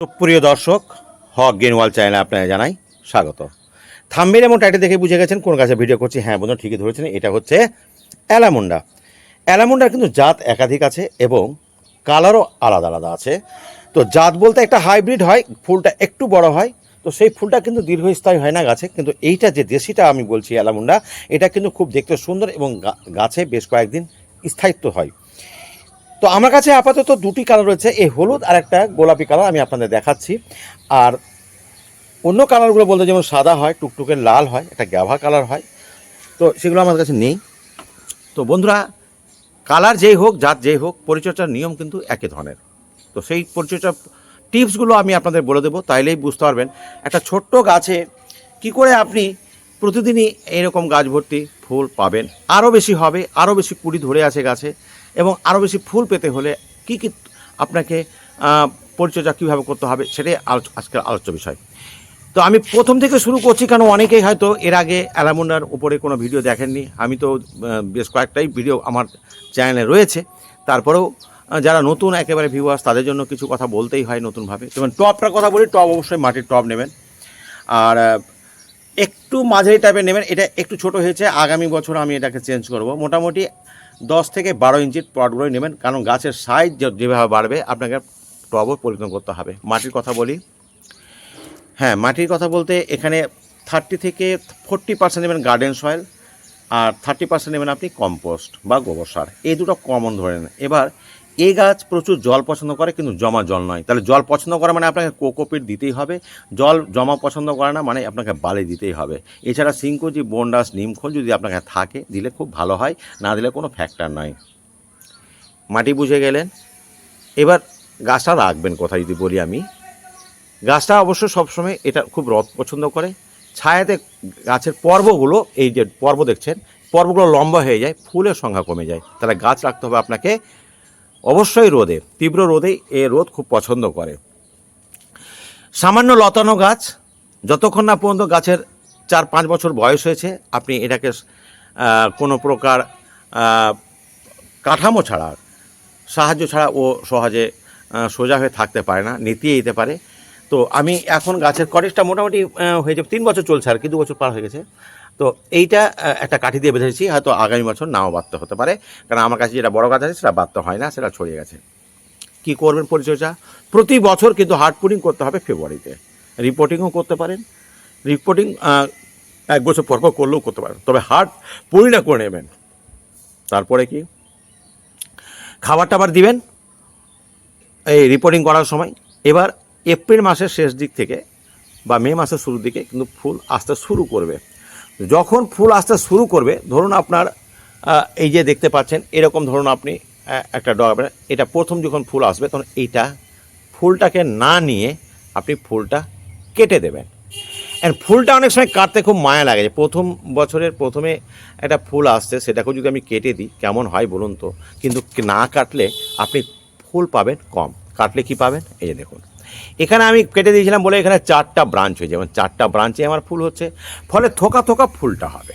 প্রিয় দর্শক, হক গেনওয়াল চ্যানেলে আপনারা জানাই স্বাগত। থাম্বেল এবং টাইটে দেখে বুঝে গেছেন কোন গাছে ভিডিও করছি। হ্যাঁ বন্ধু ঠিকই ধরেছেন, এটা হচ্ছে অ্যালামুন্ডা। অ্যালামুন্ডার কিন্তু জাত একাধিক আছে এবং কালারও আলাদা আলাদা আছে। তো জাত বলতে একটা হাইব্রিড হয়, ফুলটা একটু বড় হয়, তো সেই ফুলটা কিন্তু দীর্ঘস্থায়ী হয় না গাছে। কিন্তু এইটা যে দেশিটা আমি বলছি অ্যালামুন্ডা, এটা কিন্তু খুব দেখতে সুন্দর এবং গাছে বেশ কয়েকদিন স্থায়িত্ব হয়। তো আমার কাছে আপাতত দুটি কালার রয়েছে এই হলুদ আর একটা গোলাপি কালার আমি আপনাদের দেখাচ্ছি। আর অন্য কালারগুলো বলতে যেমন সাদা হয়, টুকটুকে লাল হয়, একটা গ্যাভা কালার হয়, তো সেগুলো আমার কাছে নেই। তো বন্ধুরা, কালার যেই হোক, জাত যেই হোক, পরিচর্যার নিয়ম কিন্তু একই ধরনের। তো সেই পরিচর্যা টিপসগুলো আমি আপনাদের বলে দেবো, তাইলেই বুঝতে পারবেন। একটা ছোট্ট গাছে কি করে আপনি প্রতিদিনই এরকম গাছ ভর্তি ফুল পাবেন? আরও বেশি হবে, আরও বেশি কুড়ি ধরে আছে গাছে। এবং আরও বেশি ফুল পেতে হলে কি কি আপনাকে পরিচর্যা কীভাবে করতে হবে সেটাই আলোচ- আজকের আলোচ্য বিষয়। তো আমি প্রথম থেকে শুরু করছি কারণ অনেকেই হয়তো এর আগে অ্যালামুন্ডার উপরে কোনো ভিডিও দেখেননি। আমি তো বেশ কয়েকটাই ভিডিও আমার চ্যানেলে রয়েছে। তারপরেও যারা নতুন একেবারে ভিউয়ার্স তাদের জন্য কিছু কথা বলতেই হয় নতুনভাবে। যেমন টপটার কথা বলি, টপ অবশ্যই মাটির টপ নেবেন। আর, একটু মাঝারি টাইপের নেবেন। এটা একটু ছোট হয়েছে। আগামী বছর আমি এটাকে চেঞ্জ করব। মোটামুটি দশ থেকে বারো ইঞ্চির পটগুলোই নেবেন, কারণ গাছের সাইজ যেভাবে বাড়বে আপনাকে টবও পরিবর্তন করতে হবে। মাটির কথা বলি। হ্যাঁ মাটির কথা বলতে এখানে থার্টি থেকে ফোরটি পার্সেন্ট নেবেন গার্ডেন সয়েল আর থার্টি পার্সেন্ট নেবেন আপনি কম্পোস্ট বা গোবর সার। এই দুটো কমন ধরে নেন। এবার এই গাছ প্রচুর জল পছন্দ করে, কিন্তু জমা জল নয়। তাহলে জল পছন্দ করা মানে আপনাকে কোকোপিট দিতেই হবে। জল জমা পছন্দ করে না মানে আপনাকে বালি দিতেই হবে। এছাড়া সিঙ্কোজি বন্ডাস, নিমখোল যদি আপনাকে থাকে, দিলে খুব ভালো হয়, না দিলে কোনো ফ্যাক্টর নয়। মাটি বুঝে গেলেন? এবার গাছটা রাখবেন কোথায় যদি বলি আমি। গাছটা অবশ্য সবসময় এটা খুব রদ পছন্দ করে। ছায়াতে গাছের পর্বগুলো, এই যে পর্ব দেখছেন, পর্বগুলো লম্বা হয়ে যায়, ফুলের সংখ্যা কমে যায়। তাহলে গাছ রাখতে হবে আপনাকে অবশ্যই রোদে, তীব্র রোদে এ রোদ খুব পছন্দ করে। সামান্য লতানো গাছ, যতক্ষণ না পর্যন্ত গাছের চার পাঁচ বছর বয়স হয়েছে, আপনি এটাকে কোনো প্রকার কাঠামো ছাড়া, সাহায্য ছাড়া ও সহজে সোজা হয়ে থাকতে পারে না, নেতিয়ে যেতে পারে। তো আমি এখন গাছের কটেজটা মোটামুটি হয়ে যাবে তিন বছর চলছে আর কি, দু বছর পার হয়ে গেছে। তো এইটা একটা কাঠি দিয়ে বেঁধেছি হয়তো আগামী বছর নাও বাড়তে হতে পারে। কারণ আমার কাছে যেটা বড় গাছ আছে, সেটা বাড়তে হয় না, সেটা ছড়িয়ে গেছে। কি করবেন পরিচর্যা? প্রতি বছর কিন্তু হার্ড পুডিং করতে হবে ফেব্রুয়ারিতে। রিপোর্টিংও করতে পারেন। রিপোর্টিং এক বছর পর পর করলেও করতে পারেন। তবে হার্ড পুডিংটা করে নেবেন। তারপরে কি? খাবার টাবার দিবেন। এই রিপোর্টিং করার সময়। এবার এপ্রিল মাসের শেষ দিক থেকে বা মে মাসের শুরুর দিকে কিন্তু ফুল আসতে শুরু করবে। যখন ফুল আসতে শুরু করবে, ধরুন আপনার এই যে দেখতে পাচ্ছেন, এরকম ধরুন আপনি একটা ডগ এটা প্রথম যখন ফুল আসবে, তখন এইটা ফুলটাকে না নিয়ে আপনি ফুলটা কেটে দেবেন। অ্যান্ড ফুলটা অনেক সময় কাটতে খুব মায়া লাগে যে প্রথম বছরের প্রথমে একটা ফুল আসছে, সেটাকেও যদি আমি কেটে দিই, কেমন হয় বলুন তো? কিন্তু না কাটলে আপনি ফুল পাবেন কম। কাটলে কি পাবেন? এই যে দেখুন। এখানে আমি কেটে দিয়েছিলাম বলে এখানে চারটা ব্রাঞ্চ হয়েছে। যেমন চারটা ব্রাঞ্চে আমার ফুল হচ্ছে। ফলে থোকা থোকা ফুলটা হবে।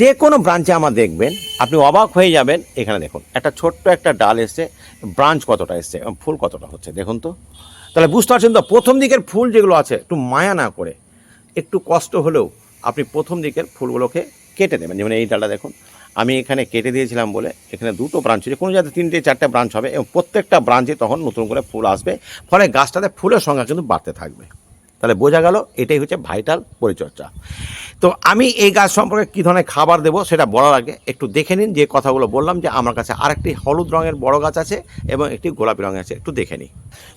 যে কোনো ব্রাঞ্চে আমার দেখবেন, আপনি অবাক হয়ে যাবেন। এখানে দেখুন, একটা ছোট্ট একটা ডাল এসছে। ব্রাঞ্চ কতটা এসছে এবং ফুল কতটা হচ্ছে, দেখুন তো। তাহলে বুঝতে পারছেন তো, প্রথম দিকের ফুল যেগুলো আছে, একটু মায়া না করে, একটু কষ্ট হলেও আপনি প্রথম দিকের ফুলগুলোকে কেটে দেবেন। যেমন এই ডালটা দেখুন আমি এখানে কেটে দিয়েছিলাম বলে এখানে দুটো ব্রাঞ্চ হয়েছে। কোনো জায়গায় তিনটে, চারটে ব্রাঞ্চ হবে এবং প্রত্যেকটা ব্রাঞ্চে তখন নতুন করে ফুল আসবে। ফলে গাছটাতে ফুলের সংখ্যা কিন্তু বাড়তে থাকবে। তাহলে বোঝা গেল এটাই হচ্ছে ভাইটাল পরিচর্যা। তো আমি এই গাছ সম্পর্কে কী ধরনের খাবার দেবো সেটা বলার আগে একটু দেখে নিন। যে কথাগুলো বললাম যে আমার কাছে আরেকটি হলুদ রঙের বড় গাছ আছে এবং একটি গোলাপি রঙের আছে। একটু দেখে নিই।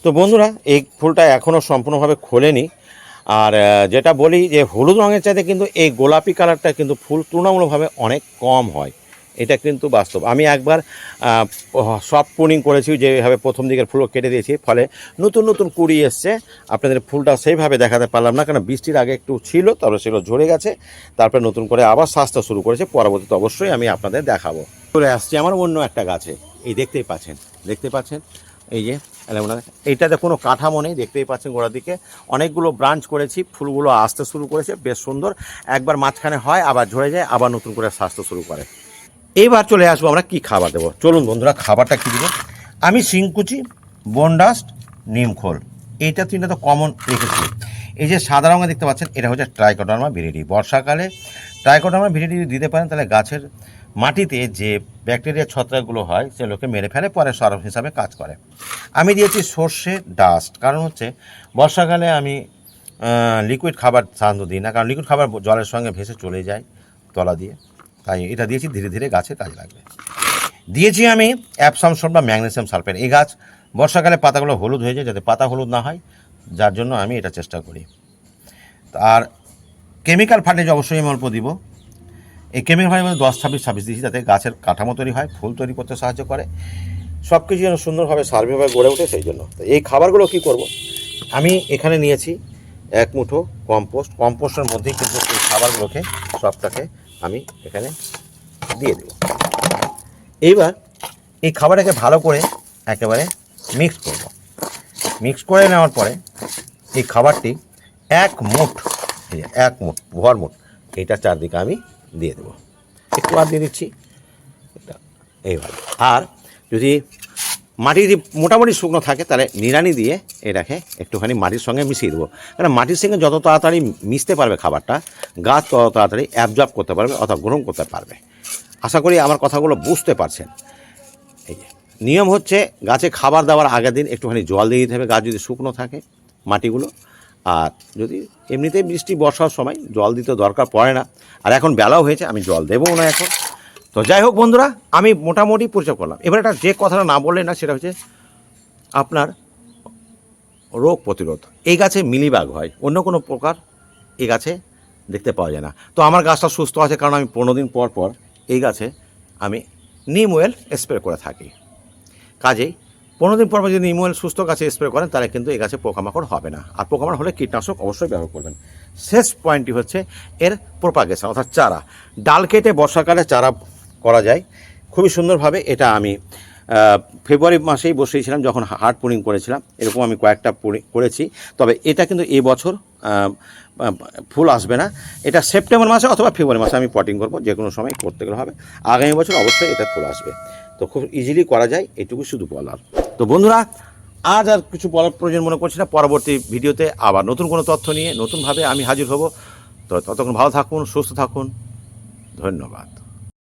তো বন্ধুরা, এই ফুলটা এখনও সম্পূর্ণভাবে খোলেনি। আর যেটা বলি যে হলুদ রঙের চাইতে কিন্তু এই গোলাপি কালারটা কিন্তু ফুল তুলনামূলকভাবে অনেক কম হয়। এটা কিন্তু বাস্তব। আমি একবার সফট পুনিং করেছি যেভাবে প্রথম দিকের ফুলও কেটে দিয়েছি, ফলে নতুন নতুন কুড়ি এসছে। আপনাদের ফুলটা সেইভাবে দেখাতে পারলাম না কারণ বৃষ্টির আগে একটু ছিল, তারপরে সেগুলো ঝরে গেছে, তারপরে নতুন করে আবার স্বাস্থ্য শুরু করেছে। পরবর্তীতে অবশ্যই আমি আপনাদের দেখাবো। চলে আসছি আমার অন্য একটা গাছে। এই দেখতেই পাচ্ছেন, দেখতে পাচ্ছেন? এই যে অ্যালামোনা এইটাতে কোনো কাঠামো নেই, দেখতেই পাচ্ছেন গোড়ার দিকে। অনেকগুলো ব্রাঞ্চ করেছি, ফুলগুলো আসতে শুরু করেছে, বেশ সুন্দর। একবার মাঝখানে হয়, আবার ঝরে যায়, আবার নতুন করে স্বাস্থ্য শুরু করে। এইবার চলে আসব আমরা কি খাবার দেবো? চলুন বন্ধুরা, খাবারটা কী দিব? আমি শিংকুচি বনডাস্ট নিমখোল এইটা তিনটা তো কমন রেখেছি। এই যে সাদা রঙে দেখতে পাচ্ছেন, এটা হচ্ছে ট্রাইকোডার্মা ভিরিডি বর্ষাকালে ট্রাইকোডার্মা ভিরিডি যদি দিতে পারেন, তাহলে গাছের মাটিতে যে ব্যাকটেরিয়া ছত্রাকগুলো হয়, সেগুলোকে মেরে ফেলে, পরে সরফ হিসাবে কাজ করে। আমি দিয়েছি সর্ষে ডাস্ট। কারণ হচ্ছে, বর্ষাকালে আমি লিকুইড খাবার সাধারণত দিই না। কারণ লিকুইড খাবার জলের সঙ্গে ভেসে চলে যায় তলা দিয়ে। তাই এটা দিয়েছি, ধীরে ধীরে গাছে কাজ লাগবে। দিয়েছি আমি অ্যাপসাম সল্ট বা ম্যাগনেসিয়াম সালফেট এই গাছ বর্ষাকালে পাতাগুলো হলুদ হয়ে যায়, যাতে পাতা হলুদ না হয়। যার জন্য আমি এটা চেষ্টা করি। আর কেমিক্যাল ফার্টিলাইজ অবশ্যই আমি অল্প দিব। এই কেমিক্যাল ফার্টিলাইজ দশ, ছাব্বিশ ছাব্বিশ দিয়েছি যাতে গাছের কাঠামো তৈরি হয়, ফুল তৈরি করতে সাহায্য করে। সব কিছু যেন সুন্দরভাবে, সার্ভেভাবে গড়ে ওঠে সেই জন্য। তো এই খাবারগুলো কী করব? আমি এখানে নিয়েছি এক মুঠো কম্পোস্ট। কম্পোস্টের মধ্যেই কিন্তু এই খাবারগুলোকে, সবটাকে আমি এখানে দিয়ে দেব। এইবার এই খাবারটাকে ভালো করে একেবারে মিক্স করব। মিক্স করে নেওয়ার পরে এই খাবারটি এক মুঠ এক মুঠ, ভর মুঠ, এইটা চারদিকে আমি দিয়ে দেবো। একটু আর দিয়ে দিচ্ছি। এটা এইভাবে। আর যদি মাটি যদি মোটামুটি শুকনো থাকে তাহলে নিড়ানি দিয়ে এটাকে একটুখানি মাটির সঙ্গে মিশিয়ে দেবো। কারণ মাটির সঙ্গে যত তাড়াতাড়ি মিশতে পারবে খাবারটা গাছ তত তাড়াতাড়ি অ্যাবজর্ব করতে পারবে অথবা গ্রহণ করতে পারবে। আশা করি আমার কথাগুলো বুঝতে পারছেন। এই যে নিয়ম হচ্ছে গাছে খাবার দেওয়ার আগের দিন একটুখানি জল দিয়ে দিতে হবে। গাছ যদি শুকনো থাকে মাটিগুলো আর যদি এমনিতে বৃষ্টি বর্ষার সময়, জল দিতে দরকার পড়ে না, আর এখন বেলাও হয়েছে, আমি জল দেবও না এখন। তো যাই হোক বন্ধুরা, আমি মোটামুটি পরিচয় করলাম। এবার একটা যে কথাটা না বললেন না, সেটা হচ্ছে আপনার রোগ প্রতিরোধ। এই গাছে মিলিবাগ হয়, অন্য কোনো প্রকার এই গাছে দেখতে পাওয়া যায় না। তো আমার গাছটা সুস্থ আছে, কারণ আমি পনেরো দিন পর পর এই গাছে আমি নিম ওয়েল স্প্রে করে থাকি। কাজেই পনেরো দিন পর যদি নিম অয়েল সুস্থ গাছে স্প্রে করেন তাহলে কিন্তু এই গাছে পোকামাকড় হবে না। আর পোকামাকড় হলে কীটনাশক অবশ্যই ব্যবহার করবেন। শেষ পয়েন্টটি হচ্ছে এর প্রোপাগেশন অর্থাৎ চারা। ডাল কেটে বর্ষাকালে চারা করা যায়। খুবই সুন্দরভাবে এটা আমি ফেব্রুয়ারি মাসেই বসিয়েছিলাম যখন হার্ড পুরিং করেছিলাম। এরকম আমি কয়েকটা করেছি। তবে এটা কিন্তু এবছর আহ, ফুল আসবে না। এটা সেপ্টেম্বর মাসে অথবা ফেব্রুয়ারি মাসে আমি পটিং করব যে কোনো সময় করতে গেলে হবে। আগামী বছর অবশ্যই এটা ফুল আসবে। তো খুব ইজিলি করা যায় এটুকু শুধু বলার। তো বন্ধুরা, আজ আর কিছু বলার প্রয়োজন মনে করছি না। পরবর্তী ভিডিওতে আবার নতুন কোনো তথ্য নিয়ে নতুনভাবে আমি হাজির হব। তো ততক্ষণ ভালো থাকুন, সুস্থ থাকুন। ধন্যবাদ।